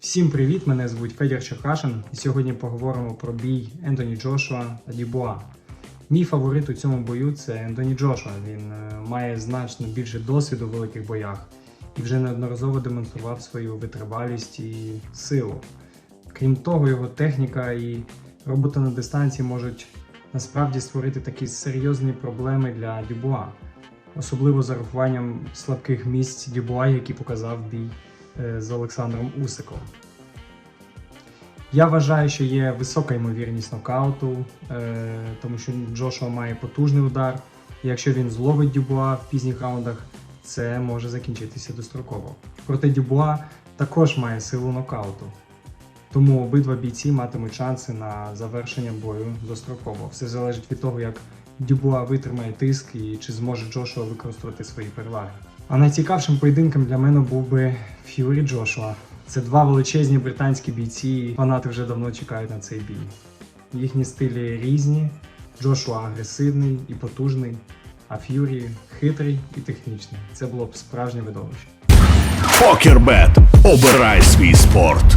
Всім привіт! Мене звуть Федір Черкашин, і сьогодні поговоримо про бій Ентоні Джошуа та Дюбуа. Мій фаворит у цьому бою це Ентоні Джошуа. Він е, має значно більше досвіду у великих боях і вже неодноразово демонстрував свою витривалість і силу. Крім того, його техніка і робота на дистанції можуть насправді створити такі серйозні проблеми для Дюбуа, особливо з урахуванням слабких місць Дюбуа, який показав бій з Олександром Усиком. Я вважаю, що є висока ймовірність нокауту, е, тому що Джошуа має потужний удар. Якщо він зловить Дюбуа в пізніх раундах, це може закінчитися достроково. Проте Дюбуа також має силу нокауту. Тому обидва бійці матимуть шанси на завершення бою достроково. Все залежить від того, як Дюбуа витримає тиск і чи зможе Джошуа використати свої переваги. А найцікавшим поєдинком для мене був би Ф'юрі Джошуа. Це два величезні британські бійці, і фанати вже давно чекають на цей бій. Їхні стилі різні. Джошуа агресивний і потужний, а Ф'юрі хитрий і технічний. Це було б справжнє видовище. Покербет. Обирай свій спорт.